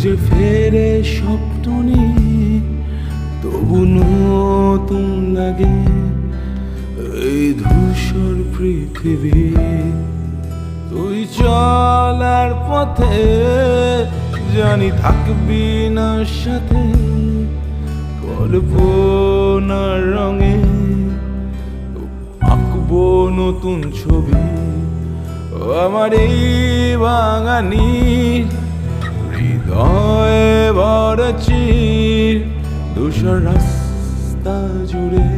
খুঁজে ফেরে স্বপ্ন তবু নতুন লাগে এই ধূসর পৃথিবী। তুই চলার পথে জানি থাকবি না সাথে, কল্পনার রঙে আঁকবো নতুন ছবি। আমার এই হৃদয়ে ভরেছি দুশো রাস্তা জুড়ে।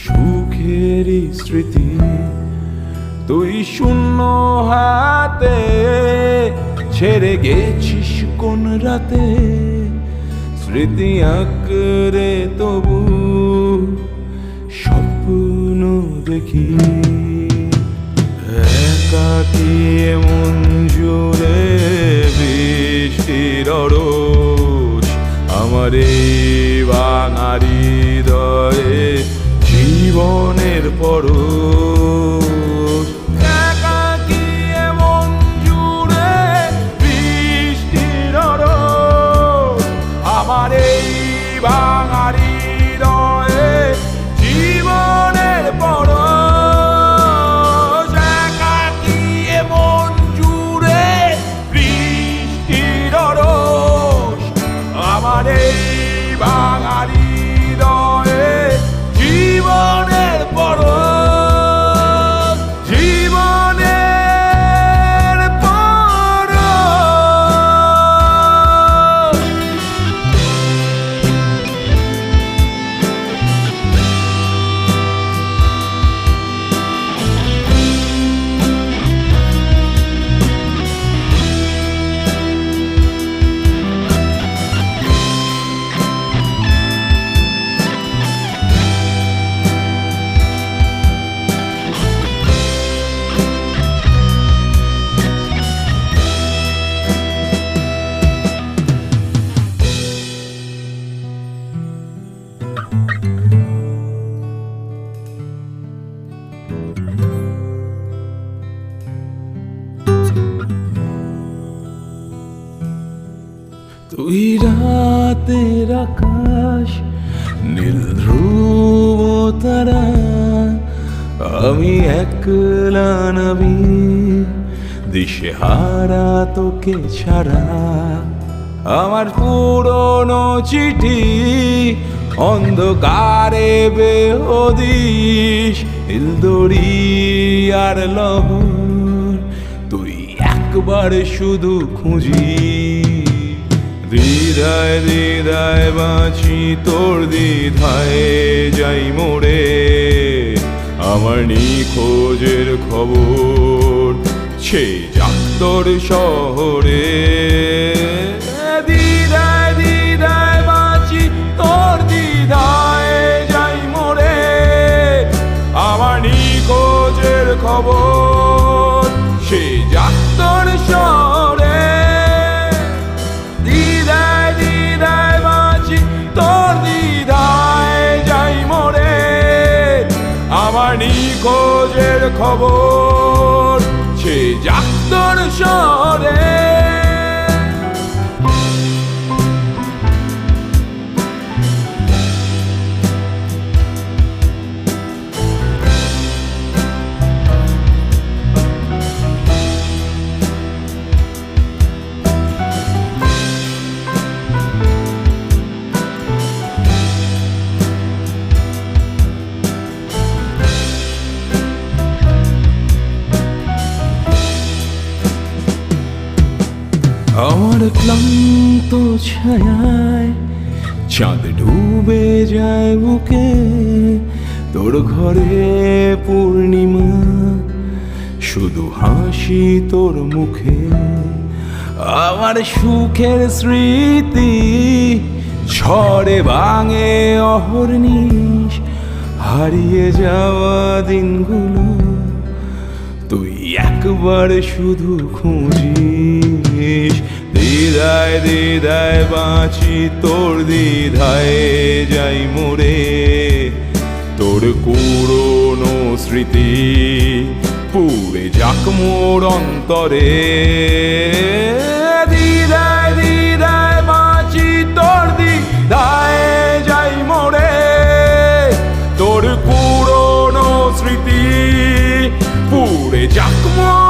সুখেরই স্মৃতি তুই শূন্য হাতে ছেড়ে গেছিস কোন রাতে? স্মৃতি আঁকড়ে তবু স্বপ্ন দেখি। একাকি মন জুড়ে আমারে বাঙালি হৃদয়ে জীবনের পরশ তুই রাতের আকাশ, নীল ধ্রুব তারা, আমি একলা নবী দিশে হারা তোকে ছাড়া। আমার পুরনো চিঠি অন্ধকারে বেহদিস ইলদরি আর লহর তুই একবার শুধু খুঁজি দ্বিধায় দ্বিধায় বাঁচি তোর দ্বিধায় যাই মোড়ে। আমার নিখোঁজের খবর সে যাক শহরে। তোর দ্বিধায় যাই মোড়ে। খবর আমার নিখোঁজের খবর সে যাক আমার ক্লান্ত ছায়ায় চাঁদ ডুবে যায় বুকে, তোর ঘরে পূর্ণিমা, শুধু হাসি তোর মুখে। আমার সুখের স্মৃতি ঝড়ে ভাঙে অহর্নিশ হারিয়ে যাওয়া দিনগুলো তুই একবার শুধু খুঁজিস। দিদায় দিদায় বাঁচি তোর দিদায় যাই মোরে। তোর পুরনো স্মৃতি পুড়ে যাক মোর অন্তরে। দিদায় দিদায় বাঁচি তোর দিদায় যাই মোরে। তোর পুরনো স্মৃতি পুড়ে যাক মোর